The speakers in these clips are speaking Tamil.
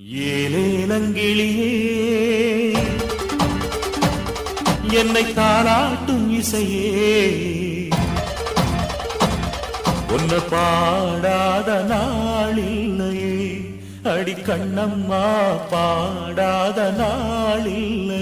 ஏலேலங்கிளியே என்னை தாளாட்டும் இசையே. உன்னை பாடாத நாளில்லையே அடி கண்ணம்மா பாடாத நாளில்லை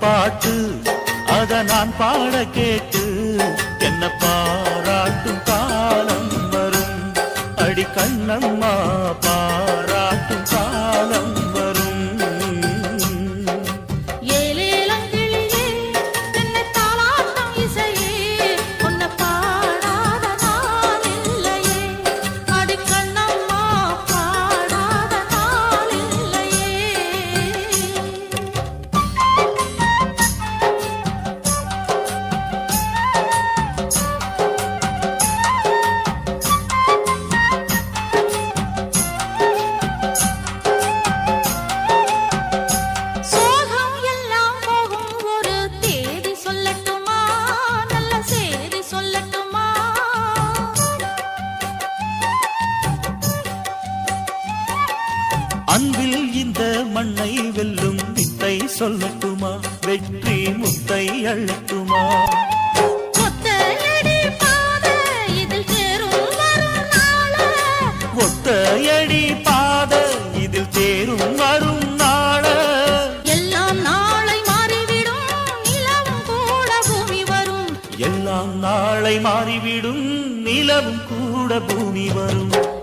பாட்டு அத நான் பாட கேட்டு என்ன பாராட்டும் காலம் வரும். அடி கண்ணம்மா இந்த மண்ணை வெல்லும் வித்தை சொல்லட்டுமா? வெற்றி முத்தை நாள. ஒத்தையடி பாத இதில் தேரும் வரும் நாள. எல்லாம் நாளை மாறிவிடும் நிலவும் கூட பூமி வரும். எல்லாம் நாளை மாறிவிடும் நிலவும் கூட பூமி வரும்.